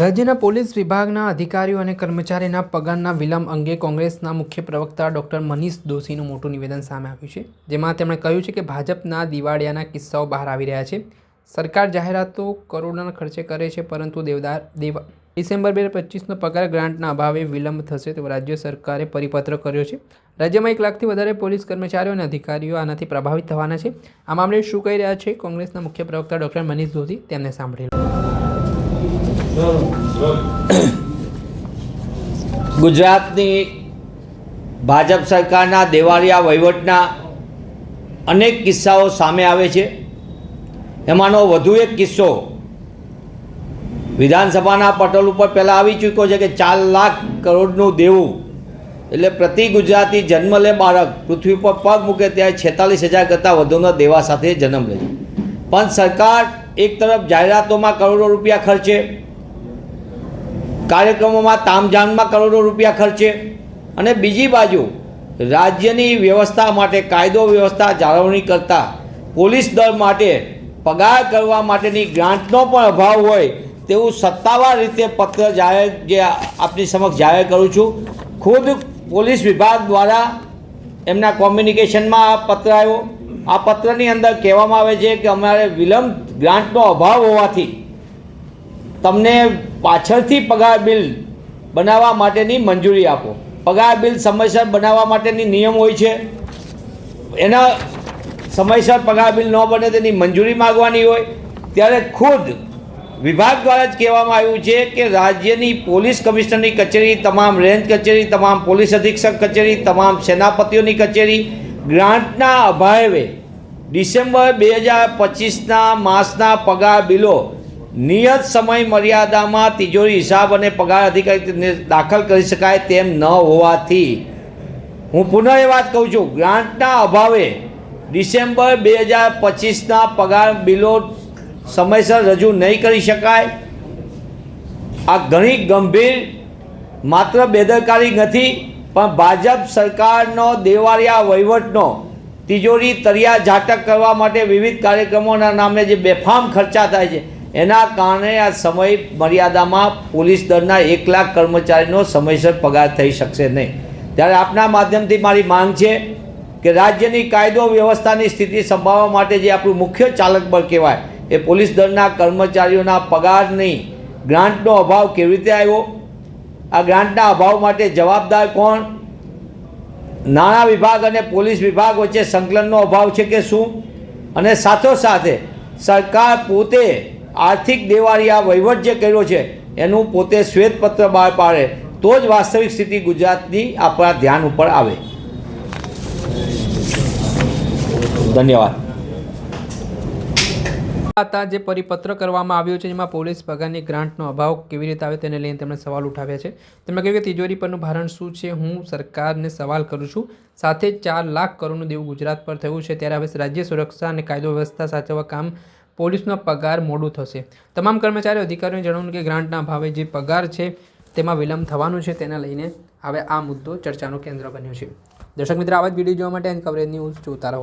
રાજ્યના પોલીસ વિભાગના અધિકારીઓ અને કર્મચારીના પગારના વિલંબ અંગે કોંગ્રેસના મુખ્ય પ્રવક્તા ડોક્ટર મનીષ દોશીનું મોટું નિવેદન સામે આવ્યું છે, જેમાં તેમણે કહ્યું છે કે ભાજપના દિવાળિયાના કિસ્સાઓ બહાર આવી રહ્યા છે. સરકાર જાહેરાતો કરોડોના ખર્ચે કરે છે, પરંતુ દેવદાર દેવા, ડિસેમ્બર બે હજાર પગાર ગ્રાન્ટના અભાવે વિલંબ થશે તેવો રાજ્ય સરકારે પરિપત્ર કર્યો છે. રાજ્યમાં એક લાખથી વધારે પોલીસ કર્મચારીઓ અને અધિકારીઓ આનાથી પ્રભાવિત થવાના છે. આ મામલે શું કહી રહ્યા છે કોંગ્રેસના મુખ્ય પ્રવક્તા ડોક્ટર મનીષ દોશી? તેમને સાંભળી લો. ગુજરાતની ભાજપ સરકારના દેવાળિયા વહીવટના અનેક કિસ્સાઓ સામે આવે છે. એમાંનો વધુ એક કિસ્સો વિધાનસભાના પટલ ઉપર પહેલાં આવી ચૂક્યો છે કે ચાર લાખ કરોડનું દેવું એટલે પ્રતિ ગુજરાતી જન્મ લે બાળક પૃથ્વી પર પગ મૂકે ત્યારે છેતાલીસ હજાર કરતાં વધુના દેવા સાથે જન્મ લે છે. પણ સરકાર એક તરફ જાહેરાતોમાં કરોડો રૂપિયા ખર્ચે કાર્યક્રમોમાં તામઝામમાં કરોડો રૂપિયા ખર્ચે. અને બીજી બાજુ, રાજ્યની વ્યવસ્થા માટે, કાયદો વ્યવસ્થા જાળવણી કરતા પોલીસ દળ માટે પગાર કરવા માટેની ગ્રાન્ટનો પણ અભાવ હોય તેવું સત્તાવાર રીતે પત્ર જાહેર જે આપની સમક્ષ જાહેર કરું છું. ખુદ પોલીસ વિભાગ દ્વારા એમના કોમ્યુનિકેશનમાં આ પત્ર આવ્યો. આ પત્રની અંદર કહેવામાં આવે છે કે અમારે વિલંબ ગ્રાન્ટનો અભાવ હોવાથી તમને પાછળથી પગાર બિલ બનાવવા માટેની મંજૂરી આપો. પગાર બિલ સમયસર બનાવવા માટેની નિયમ હોય છે. એના સમયસર પગાર બિલ ન બને તેની મંજૂરી માગવાની હોય. ત્યારે ખુદ વિભાગ દ્વારા જ કહેવામાં આવ્યું છે કે રાજ્યની પોલીસ કમિશનરની કચેરી, તમામ રેન્જ કચેરી, તમામ પોલીસ અધિક્ષક કચેરી, તમામ સેનાપતિઓની કચેરી ગ્રાન્ટના અભાવે ડિસેમ્બર બે હજાર પચીસના માસના પગાર બિલો નિયત સમય મર્યાદામાં તિજોરી હિસાબ અને પગાર અધિકારી દાખલ કરી શકાય તેમ ન હોવાથી. હું પુનઃ એ વાત કહું છું, ગ્રાન્ટના અભાવે ડિસેમ્બર બે હજાર પચીસના પગાર બિલો સમયસર રજૂ નહીં કરી શકાય. આ ઘણી ગંભીર, માત્ર બેદરકારી નથી, પણ ભાજપ સરકારનો દેવાળિયા વહીવટનો તિજોરી તરિયા ઝાટક કરવા માટે વિવિધ કાર્યક્રમોના નામે જે બેફામ ખર્ચા થાય છે એના કારણે આ સમય મર્યાદામાં પોલીસ દળના એક લાખ કર્મચારીનો સમયસર પગાર થઈ શકશે નહીં. ત્યારે આપના માધ્યમથી મારી માંગ છે કે રાજ્યની કાયદો વ્યવસ્થાની સ્થિતિ સંભાળવા માટે જે આપણું મુખ્ય ચાલક બળ કહેવાય, એ પોલીસ દળના કર્મચારીઓના પગારની ગ્રાન્ટનો અભાવ કેવી રીતે આવ્યો? આ ગ્રાન્ટના અભાવ માટે જવાબદાર કોણ? નાણાં વિભાગ અને પોલીસ વિભાગ વચ્ચે સંકલનનો અભાવ છે કે શું? અને સાથોસાથે સરકાર પોતે આર્થિક દેવાળિયા વહીવટ જે કર્યો છે, એનું પોતે શ્વેતપત્ર બહાર પાડે, તો જ વાસ્તવિક સ્થિતિ ગુજરાતની આપણા ધ્યાન ઉપર આવે. ધન્યવાદ. હતા જે પરિપત્ર કરવામાં આવ્યો છે, જેમાં પોલીસ પગારની ગ્રાન્ટનો અભાવ કેવી રીતે આવે તેને લઈને તેમણે સવાલ ઉઠાવ્યા છે. તેમણે કહ્યું કે તિજોરી પરનું ભારણ શું છે, હું સરકારને સવાલ કરું છું. સાથે ચાર લાખ કરોડનું દેવું ગુજરાત પર થયું છે, ત્યારે હવે રાજ્ય સુરક્ષા અને કાયદો વ્યવસ્થા સાચવવા કામ પોલીસનો પગાર મોડું થશે. તમામ કર્મચારીઓ અધિકારીઓએ જણાવ્યું કે ગ્રાન્ટના ભાવે જે પગાર છે, તેમાં વિલંબ થવાનું છે, તેને લઈને હવે આ મુદ્દો ચર્ચાનું કેન્દ્ર બન્યો છે. દર્શક મિત્રો, આવા જ વીડિયો જોવા માટે એન કવરેજ ન્યૂઝ જોતા રહો.